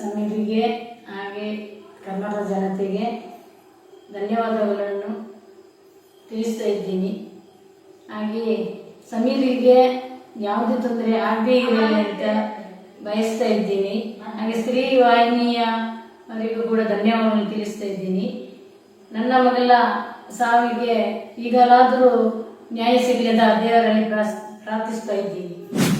ಸಮೀರಿಗೆ ಹಾಗೆ ಕರ್ನಾಟಕ ಜನತೆಗೆ ಧನ್ಯವಾದಗಳನ್ನು ತಿಳಿಸ್ತಾ ಇದ್ದೀನಿ. ಹಾಗೆಯೇ ಸಮೀರಿಗೆ ಯಾವುದೇ ತೊಂದರೆ ಆಗದೇ ಇರಲಿ ಅಂತ ಬಯಸ್ತಾ ಇದ್ದೀನಿ. ಹಾಗೆ ಸ್ತ್ರೀ ವಾಹಿನಿಯ ಅವರಿಗೂ ಕೂಡ ಧನ್ಯವಾದವನ್ನು ತಿಳಿಸ್ತಾ ಇದ್ದೀನಿ. ನನ್ನ ಮಗಳ ಸಾವಿಗೆ ಈಗಲಾದರೂ ನ್ಯಾಯ ಸಿಗಲಿದ ದೇವರಲ್ಲಿ ಪ್ರಾರ್ಥಿಸ್ತಾ ಇದ್ದೀನಿ.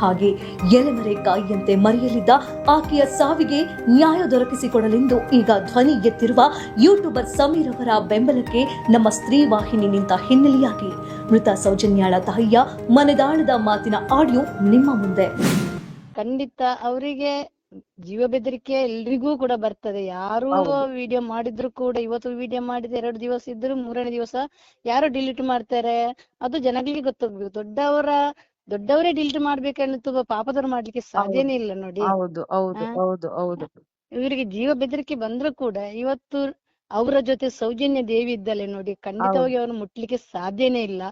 ಹಾಗೆ ಎಲೆಮರೆ ಕಾಯಿಯಂತೆ ಮರೆಯಲಿದ್ದ ಆಕೆಯ ಸಾವಿಗೆ ನ್ಯಾಯ ದೊರಕಿಸಿಕೊಡಲೆಂದು ಈಗ ಧ್ವನಿ ಎತ್ತಿರುವ ಯೂಟ್ಯೂಬರ್ ಸಮೀರ್ ಅವರ ಬೆಂಬಲಕ್ಕೆ ನಮ್ಮ ಸ್ತ್ರೀ ವಾಹಿನಿ ನಿಂತ ಹಿನ್ನೆಲೆಯಾಗಿ ಮೃತ ಸೌಜನ್ಯಾಳ ತಾಯಿಯ ಮನೆದಾಳದ ಮಾತಿನ ಆಡಿಯೋ ನಿಮ್ಮ ಮುಂದೆ. ಖಂಡಿತ ಅವರಿಗೆ ಜೀವ ಬೆದರಿಕೆ ಎಲ್ರಿಗೂ ಕೂಡ ಬರ್ತದೆ. ಯಾರು ವಿಡಿಯೋ ಮಾಡಿದ್ರು ಕೂಡ ಇವತ್ತು ವಿಡಿಯೋ ಮಾಡಿದ ಎರಡು ದಿವಸ ಇದ್ರು ಮೂರನೇ ದಿವಸ ಯಾರು ಡಿಲೀಟ್ ಮಾಡ್ತಾರೆ. ಅದು ಜನಗಳಿಗೆ ಗೊತ್ತಾಗ್ಬೇಕು. ದೊಡ್ಡವರ ದೊಡ್ಡವರೇ ಡಿಲೀಟ್ ತುಂಬಾ ಪಾಪದವ್ರು ಮಾಡ್ಲಿಕ್ಕೆ ಸಾಧ್ಯನೇ ಇಲ್ಲ ನೋಡಿ. ಹೌದು ಹೌದು ಹೌದು ಹೌದು. ಇವರಿಗೆ ಜೀವ ಬೆದರಿಕೆ ಬಂದ್ರು ಕೂಡ ಇವತ್ತು ಅವರ ಜೊತೆ ಸೌಜನ್ಯ ದೇವಿ ಇದ್ದಲೆ ನೋಡಿ ಖಂಡಿತವಾಗಿ ಅವನು ಮುಟ್ಲಿಕ್ಕೆ ಸಾಧ್ಯನೇ ಇಲ್ಲ.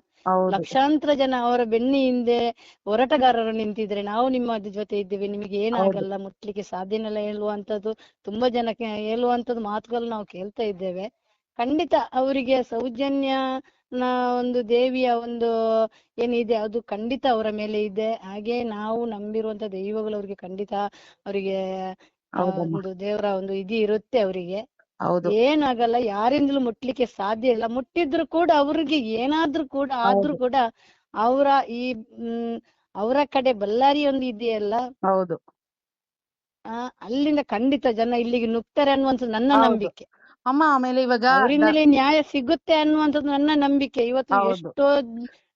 ಲಕ್ಷಾಂತರ ಜನ ಅವರ ಬೆನ್ನಿ ಹಿಂದೆ ಹೋರಾಟಗಾರರು ನಿಂತಿದ್ರೆ ನಾವು ನಿಮ್ಮ ಜೊತೆ ಇದ್ದೇವೆ ನಿಮಗೆ ಏನಾಗಲ್ಲ ಮುಟ್ಲಿಕ್ಕೆ ಸಾಧ್ಯನಿಲ್ಲ ಹೇಳುವಂತದ್ದು ತುಂಬಾ ಜನಕ್ಕೆ ಹೇಳುವಂತದ್ದು ಮಾತುಗಳು ನಾವು ಕೇಳ್ತಾ ಇದ್ದೇವೆ. ಖಂಡಿತ ಅವರಿಗೆ ಸೌಜನ್ಯ ಒಂದು ದೇವಿಯ ಒಂದು ಏನಿದೆ ಅದು ಖಂಡಿತ ಅವರ ಮೇಲೆ ಇದೆ. ಹಾಗೆ ನಾವು ನಂಬಿರುವಂತ ದೈವಗಳು ಅವ್ರಿಗೆ ಖಂಡಿತ ಅವರಿಗೆ ಒಂದು ದೇವರ ಒಂದು ಇದು ಇರುತ್ತೆ ಅವರಿಗೆ. ಏನಾಗಲ್ಲ ಯಾರಿಂದಲೂ ಮುಟ್ಲಿಕ್ಕೆ ಸಾಧ್ಯ ಇಲ್ಲ. ಮುಟ್ಟಿದ್ರು ಕೂಡ ಅವ್ರಿಗೆ ಏನಾದ್ರೂ ಕೂಡ ಆದ್ರೂ ಕೂಡ ಅವರ ಈ ಅವರ ಕಡೆ ಬಳ್ಳಾರಿ ಒಂದು ಇದೆಯಲ್ಲ ಹೌದು. ಆ, ಅಲ್ಲಿಂದ ಖಂಡಿತ ಜನ ಇಲ್ಲಿಗೆ ನುಗ್ತಾರೆ ಅನ್ನುವಂತ ನನ್ನ ನಂಬಿಕೆ. ಅಮ್ಮ ಆಮೇಲೆ ಇವಾಗ ಅವರಿಂದಲೇ ನ್ಯಾಯ ಸಿಗುತ್ತೆ ಅನ್ನುವಂಥದ್ದು ನನ್ನ ನಂಬಿಕೆ ಇವತ್ತು ಹೌದು. ಎಷ್ಟೋ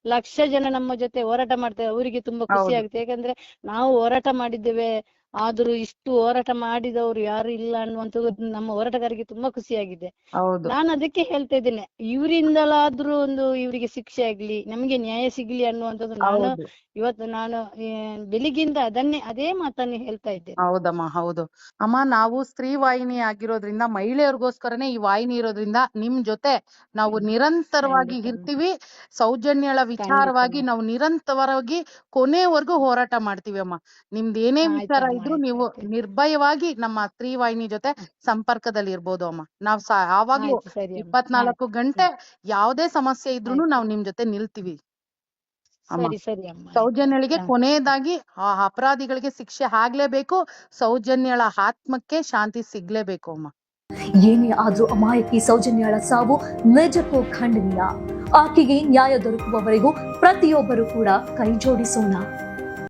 ಲಕ್ಷ ಜನ ನಮ್ಮ ಜೊತೆ ಹೋರಾಟ ಮಾಡ್ತಾರೆ ಅವರಿಗೆ ತುಂಬಾ ಖುಷಿ ಹೌದು. ಆಗುತ್ತೆ ಯಾಕಂದ್ರೆ ನಾವು ಹೋರಾಟ ಮಾಡಿದ್ದೇವೆ ಆದ್ರೂ ಇಷ್ಟು ಹೋರಾಟ ಮಾಡಿದವರು ಯಾರು ಇಲ್ಲ ಅನ್ನುವಂಥದ್ದು ನಮ್ಮ ಹೋರಾಟಗಾರರಿಗೆ ತುಂಬಾ ಖುಷಿಯಾಗಿದೆ. ಹೌದು. ನಾನು ಅದಕ್ಕೆ ಹೇಳ್ತಾ ಇದ್ದೇನೆ ಇವರಿಂದಲಾದ್ರೂ ಒಂದು ಇವರಿಗೆ ಶಿಕ್ಷೆ ಆಗ್ಲಿ ನಮಗೆ ನ್ಯಾಯ ಸಿಗ್ಲಿ ಅನ್ನುವಂಥದ್ದು ನಾನು ಹೌದು. ಇವತ್ತು ನಾನು ಆ, ಬೆಳಿಗ್ಗಿಂದ ಅದನ್ನೇ ಅದೇ ಮಾತನ್ನೇ ಹೇಳ್ತಾ ಇದ್ದೇನೆ. ಹೌದಮ್ಮ ಹೌದು. ಅಮ್ಮ ನಾವು ಸ್ತ್ರೀ ವಾಹಿನಿ ಆಗಿರೋದ್ರಿಂದ ಮಹಿಳೆಯರಿಗೋಸ್ಕರನೇ ಈ ವಾಹಿನಿ ಇರೋದ್ರಿಂದ ನಿಮ್ ಜೊತೆ ನಾವು ನಿರಂತರವಾಗಿ ಖಂಡಿತ. ಇರ್ತೀವಿ. ಸೌಜನ್ಯಳ ವಿಚಾರವಾಗಿ ನಾವು ನಿರಂತರವಾಗಿ ಕೊನೆವರೆಗೂ ಹೋರಾಟ ಮಾಡ್ತೀವಿ ಅಮ್ಮ. ನಿಮ್ದು ಏನೇ ಆಯ್ತಮ್ಮ, ವಿಚಾರ ಇದ್ರು ನೀವು ನಿರ್ಭಯವಾಗಿ ನಮ್ಮ ಸ್ತ್ರೀ ವಾಹಿನಿ ಜೊತೆ ಸಂಪರ್ಕದಲ್ಲಿ ಇರ್ಬೋದು ಅಮ್ಮ. ನಾವ್ ಸಾ ಯಾವಾಗ್ಲೂ ಸರಿ ಇಪ್ಪತ್ನಾಲ್ಕು ಗಂಟೆ ಯಾವ್ದೇ ಸಮಸ್ಯೆ ಇದ್ರೂ. ನಾವ್ ನಿಮ್ ಜೊತೆ ನಿಲ್ತೀವಿ. ಸರಿ ಸರಿ ಅಮ್ಮ. ಸೌಜನ್ಯಳಿಗೆ. ಕೊನೆಯದಾಗಿ ಆ ಅಪರಾಧಿಗಳಿಗೆ ಶಿಕ್ಷೆ ಆಗ್ಲೇಬೇಕು. ಸೌಜನ್ಯಳ ಆತ್ಮಕ್ಕೆ ಶಾಂತಿ ಸಿಗ್ಲೇಬೇಕು ಅಮ್ಮ. ಏನೇ ಆದ್ರೂ ಅಮಾಯಕಿ ಸೌಜನ್ಯಳ ಸಾವು ನಿಜಕ್ಕೂ ಖಂಡನೀಯ. ಆಕೆಗೆ ನ್ಯಾಯ ದೊರಕುವವರೆಗೂ ಪ್ರತಿಯೊಬ್ಬರು ಕೂಡ ಕೈ ಜೋಡಿಸೋಣ